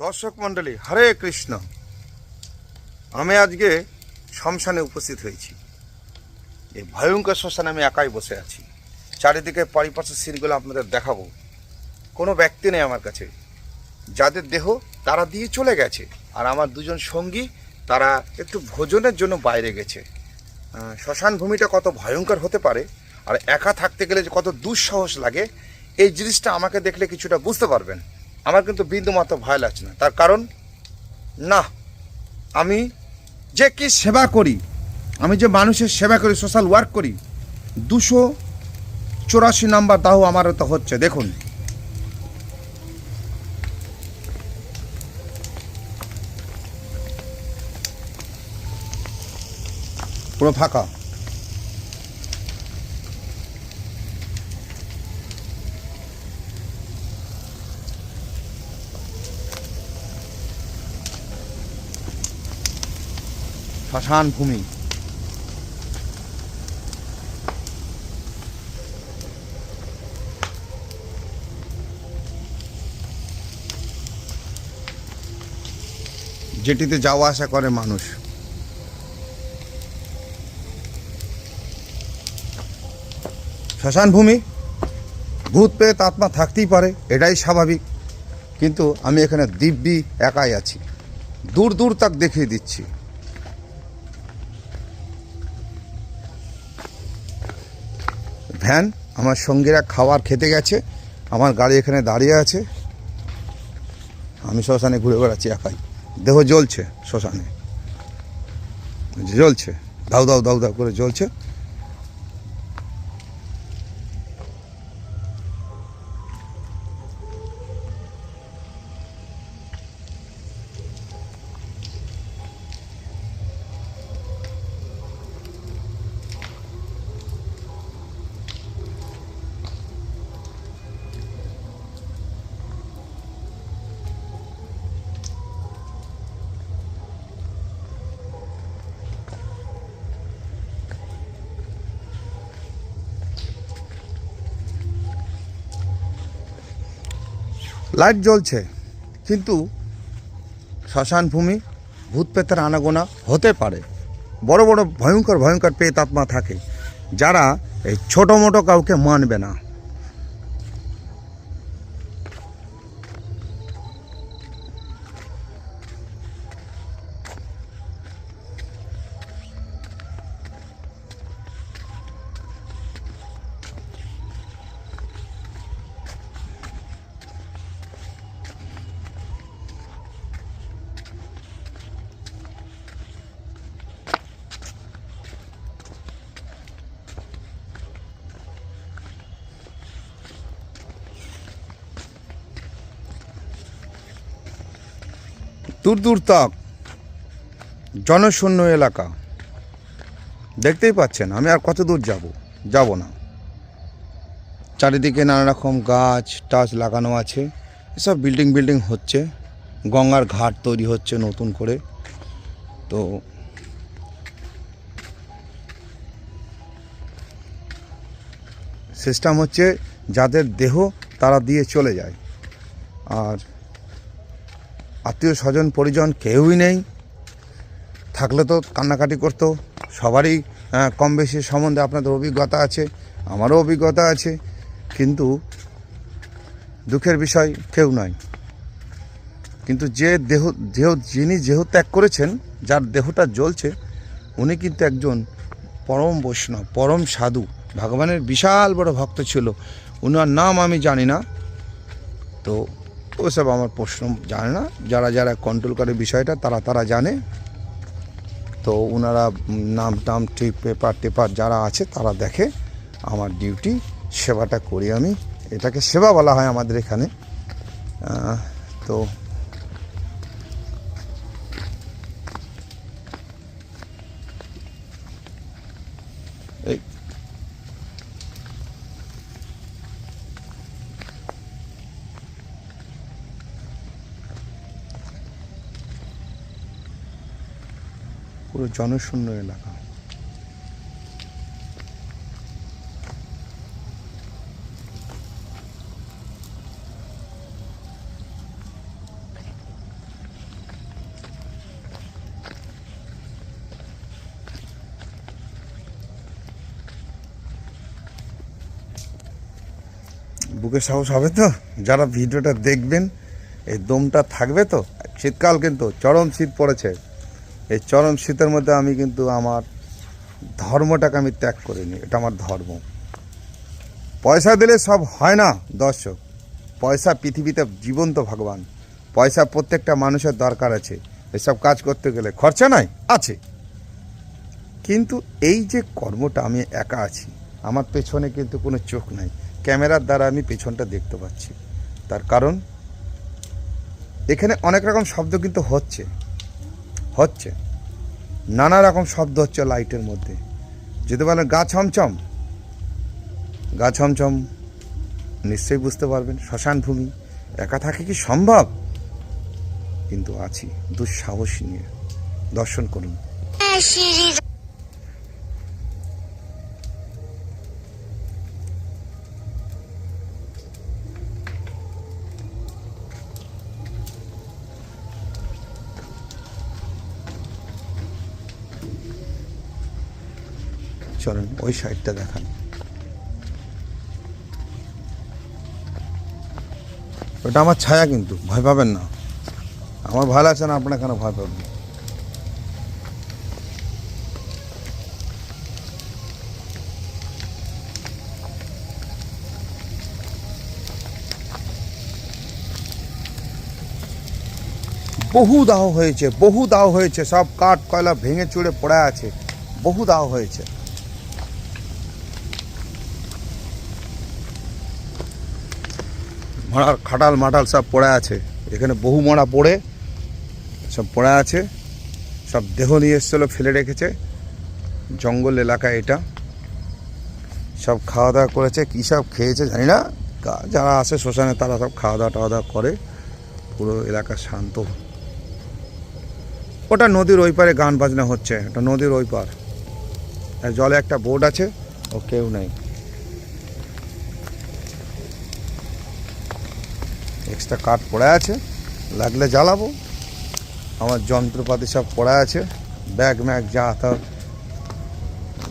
দর্শক মণ্ডলী, হরে কৃষ্ণ। আমি আজকে শ্মশানে উপস্থিত হয়েছি। এই ভয়ঙ্কর শ্মশানে আমি একাই বসে আছি। চারিদিকে পারিপার্শ্বিক সিনগুলো আপনাদের দেখাবো। কোনো ব্যক্তি নেই আমার কাছে। যাদের দেহ তারা দিয়ে চলে গেছে, আর আমার দুজন সঙ্গী তারা একটু ভোজনের জন্য বাইরে গেছে। শ্মশান ভূমিটা কত ভয়ঙ্কর হতে পারে, আর একা থাকতে গেলে যে কত দুঃসাহস লাগে, এই জিনিসটা আমাকে দেখলে কিছুটা বুঝতে পারবেন। আমার কিন্তু বিন্দু মাত্র ভয় লাগছে না। তার কারণ, না, আমি যে কি সেবা করি, আমি যে মানুষের সেবা করি সোশ্যাল ওয়ার্ক করি, দুশো চুরাশি নাম্বার দাহ আমার তো হচ্ছে, দেখুন। পুরো ফাঁকা। শ্মশান ভূমি। যেটিতে যাওয়া আসা করে মানুষ। শ্মশান ভূমি, ভূত পেয়ে তাৎমা থাকতেই পারে, এটাই স্বাভাবিক। কিন্তু আমি এখানে দিব্যি একাই আছি। দূর দূর তাক দেখিয়ে দিচ্ছি। ভ্যান, আমার সঙ্গীরা খাবার খেতে গেছে, আমার গাড়ি এখানে দাঁড়িয়ে আছে। আমি শ্মশানে ঘুরে বেড়াচ্ছি, একাই। দেহ জ্বলছে শ্মশানে। জ্বলছে। দাউ দাউ দাউ দাউ করে জ্বলছে। লাইট জ্বলছে, কিন্তু শ্মশানভূমি ভূত প্রেতের আনাগোনা হতে পারে। বড় বড় ভয়ঙ্কর ভয়ঙ্কর পেত আত্মা থাকে, যারা এই ছোটো মোটো কাউকে মানবে না। দূর দূর তাক জনশূন্য এলাকা। দেখতেই পাচ্ছেন, আমি আর কত দূর যাব যাব না। চারিদিকে নানা রকম গাছ, টাছ লাগানো আছে। এসব বিল্ডিং বিল্ডিং হচ্ছে, গঙ্গার ঘাট তৈরি হচ্ছে নতুন করে। তো সিস্টেম হচ্ছে, যাদের দেহ তারা দিয়ে চলে যায়। আর আত্মীয় স্বজন, পরিজন কেউই নেই। থাকলে তো কান্নাকাটি করতো। সবারই কম বেশি সম্বন্ধে আপনাদের অভিজ্ঞতা আছে, আমারও অভিজ্ঞতা আছে। কিন্তু দুঃখের বিষয় কেউ নয়। কিন্তু যে দেহ দেহ, যিনি দেহ ত্যাগ করেছেন, যার দেহটা জ্বলছে, উনি কিন্তু একজন পরম বৈষ্ণব, পরম সাধু। ভগবানের বিশাল বড় ভক্ত ছিল। উনার নাম আমি জানি না। তো ওসব আমার প্রশ্ন জানে না। যারা যারা কন্ট্রোল করে বিষয়টা, তারা তারা জানে। তো ওনারা নাম টাম ঠিক পেপার টেপার যারা আছে, তারা দেখে আমার ডিউটি সেবাটা করি আমি। এটাকে সেবা বলা হয় আমাদের এখানে। তো পুরো জনশূন্য এলাকা। বুকে সাহস হবে তো? যারা ভিডিওটা দেখবেন, এই দমটা থাকবে তো? শীতকাল কিন্তু চরম শীত পড়েছে। এই চরম শীতের মধ্যে আমি কিন্তু আমার ধর্মটাকে আমি ত্যাগ করিনি, এটা আমার ধর্ম। পয়সা দিলে সব হয় না, দর্শক। পয়সা পৃথিবীতে জীবন্ত ভগবান। পয়সা প্রত্যেকটা মানুষের দরকার আছে। এসব কাজ করতে গেলে খরচা নাই, আছে। কিন্তু এই যে কর্মটা আমি একা আছি, আমার পেছনে কিন্তু কোনো চোখ নাই। ক্যামেরার দ্বারা আমি পেছনটা দেখতে পাচ্ছি। তার কারণ, এখানে অনেক রকম শব্দ কিন্তু হচ্ছে। হচ্ছে। নানা রকম শব্দ হচ্ছে লাইটের মধ্যে। যদি বলেন গা ছমছম গা ছমছম, নিশ্চয়ই বুঝতে পারবেন, শ্মশান ভূমি, একা থাকে কি সম্ভব? কিন্তু আছি দুঃসাহস নিয়ে। দর্শন করুন চলেন ওই সাইডটা দেখান। ওটা আমার ছায়া কিন্তু, ভয় পাবেন না। আমার ভয় লাগছে না, আপনার কেন ভয় পাবেন? বহু দাহ হয়েছে, বহু দাহ হয়েছে, সব কাঠ কয়লা ভেঙে চুড়ে পড়ে আছে, বহু দাহ হয়েছে। মরার খাটাল মাটাল সব পড়ে আছে। এখানে বহু মরা পড়ে, সব পড়ে আছে। সব দেহ নিয়ে এসেছিল, ফেলে রেখেছে। জঙ্গল এলাকা এটা। সব খাওয়া দাওয়া করেছে, কী সব খেয়েছে জানি না। যারা আসে শ্মশানে তারা সব খাওয়া দাওয়া টাওয়া দাওয়া করে। পুরো এলাকা শান্ত। ওটা নদীর ওই পারে গান বাজনা হচ্ছে ওটা নদীর ওই পার। জলে একটা বোট আছে, ও কেউ নেই। এক্সট্রা কাঠ পড়ে আছে, লাগলে জ্বালাবো। আমার যন্ত্রপাতি সব পড়ে আছে ব্যাগ ম্যাগ যা তা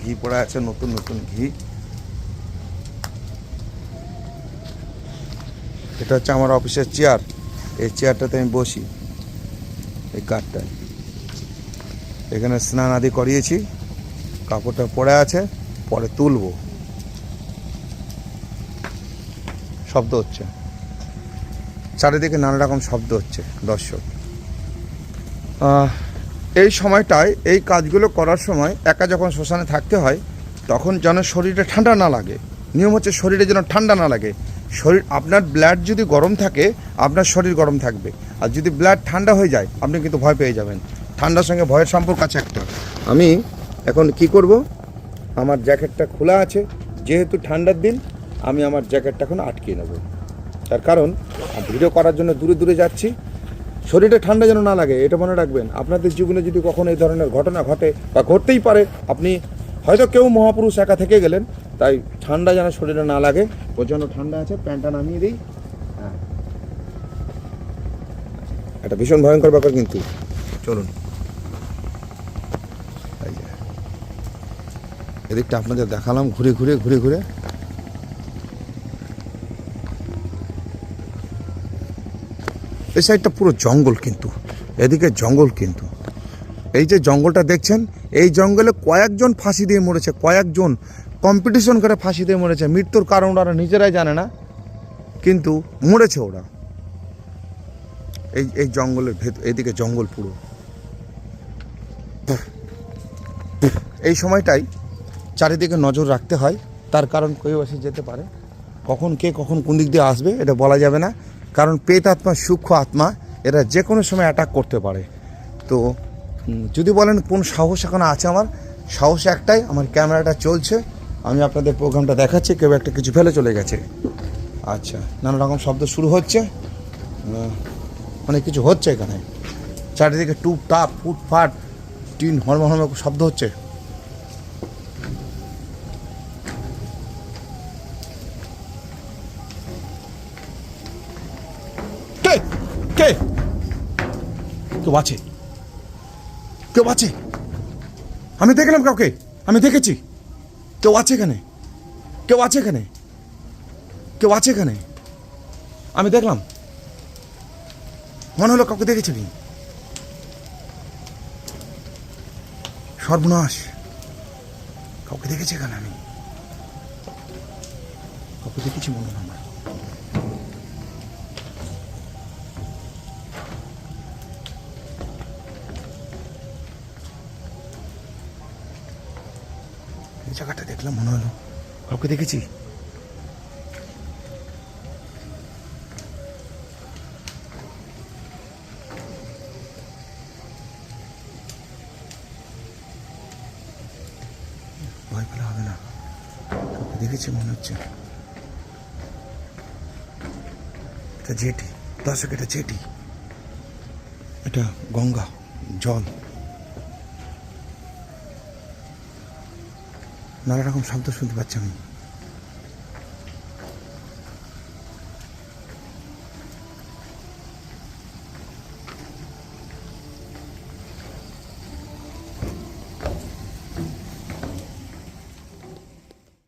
ঘি পড়ে আছে, নতুন নতুন ঘি। এটা হচ্ছে আমার অফিসের চেয়ার এই চেয়ারটাতে আমি বসি, এই কাঠটায় এখানে স্নান আদি করিয়েছি, কাপড়টা পড়ে আছে, পরে তুলবো। শব্দ হচ্ছে। চারিদিকে নানা রকম শব্দ হচ্ছে, দর্শক। এই সময়টায় এই কাজগুলো করার সময় একা যখন শ্মশানে থাকতে হয়, তখন যেন শরীরে ঠান্ডা না লাগে। নিয়ম হচ্ছে শরীরে যেন ঠান্ডা না লাগে। শরীর, আপনার ব্লাড যদি গরম থাকে, আপনার শরীর গরম থাকবে। আর যদি ব্লাড ঠান্ডা হয়ে যায়, আপনি কিন্তু ভয় পেয়ে যাবেন। ঠান্ডার সঙ্গে ভয়ের সম্পর্ক আছে একটা। আমি এখন কি করব? আমার জ্যাকেটটা খোলা আছে। যেহেতু ঠান্ডার দিন, আমি আমার জ্যাকেটটা এখন আটকিয়ে নেব। তার কারণ ভিডিও করার জন্য দূরে দূরে যাচ্ছি। শরীরে ঠান্ডা যেন না লাগে, এটা মনে রাখবেন। আপনাদের জীবনে যদি কখনো এই ধরনের ঘটনা ঘটে বা ঘটতেই পারে, আপনি হয়তো কেউ মহাপুরুষ একা থেকে গেলেন, তাই ঠান্ডা যেন শরীরে না লাগে। প্রচণ্ড ঠান্ডা আছে, প্যান্টটা নামিয়ে দিই। হ্যাঁ। এটা ভীষণ ভয়ঙ্কর ব্যাপার কিন্তু। চলুন। এদিকটা আপনাদের দেখালাম, ঘুরে ঘুরে ঘুরে ঘুরে। এই সাইডটা পুরো জঙ্গল কিন্তু। এদিকে জঙ্গল কিন্তু। এই যে জঙ্গলটা দেখছেন, এই জঙ্গলে কয়েকজন ফাঁসি দিয়ে মরেছে, কয়েকজন কম্পিটিশন করে ফাঁসি দিয়ে মরেছে। মৃত্যুর কারণ ওরা নিজেরাই জানে না, কিন্তু মরেছে ওরা। এই এই জঙ্গলের ভেতর এদিকে জঙ্গল পুরো। এই সময়টাই চারিদিকে নজর রাখতে হয়, তার কারণ কেউ এসে যেতে পারে। কখন কে কখন কোন দিক দিয়ে আসবে, এটা বলা যাবে না। কারণ পেত আত্মা, সূক্ষ্ম আত্মা, এরা যে কোনো সময় অ্যাটাক করতে পারে। তো যদি বলেন কোন সাহস এখন আছে আমার, সাহস একটাই, আমার ক্যামেরাটা চলছে। আমি আপনাদের প্রোগ্রামটা দেখাচ্ছি, কেউ একটা কিছু ফেলে চলে গেছে। আচ্ছা নানা রকম শব্দ শুরু হচ্ছে। অনেক কিছু হচ্ছে এখানে। চারিদিকে টুপ টাপ ফুটফাট, টিন হরম হরম শব্দ হচ্ছে। কে? কেউ আছে? কেউ আছে? আমি দেখলাম কাউকে। আমি দেখেছি। কেউ আছে এখানে? কেউ আছে এখানে? কেউ আছে এখানে? আমি দেখলাম। মনে হলো কাউকে দেখেছিলি সর্বনাশ। কাউকে দেখেছি এখানে আমি। কাউকে দেখেছি মনে হলো দেখলাম, মনে হলো। কাউকে দেখেছি? ভয় পেলে হবে না। কাউকে দেখেছি মনে হচ্ছে। এটা জেটি দর্শক, এটা জেটি এটা গঙ্গা, জল। নানা রকম শব্দ শুনতে পাচ্ছি আমি।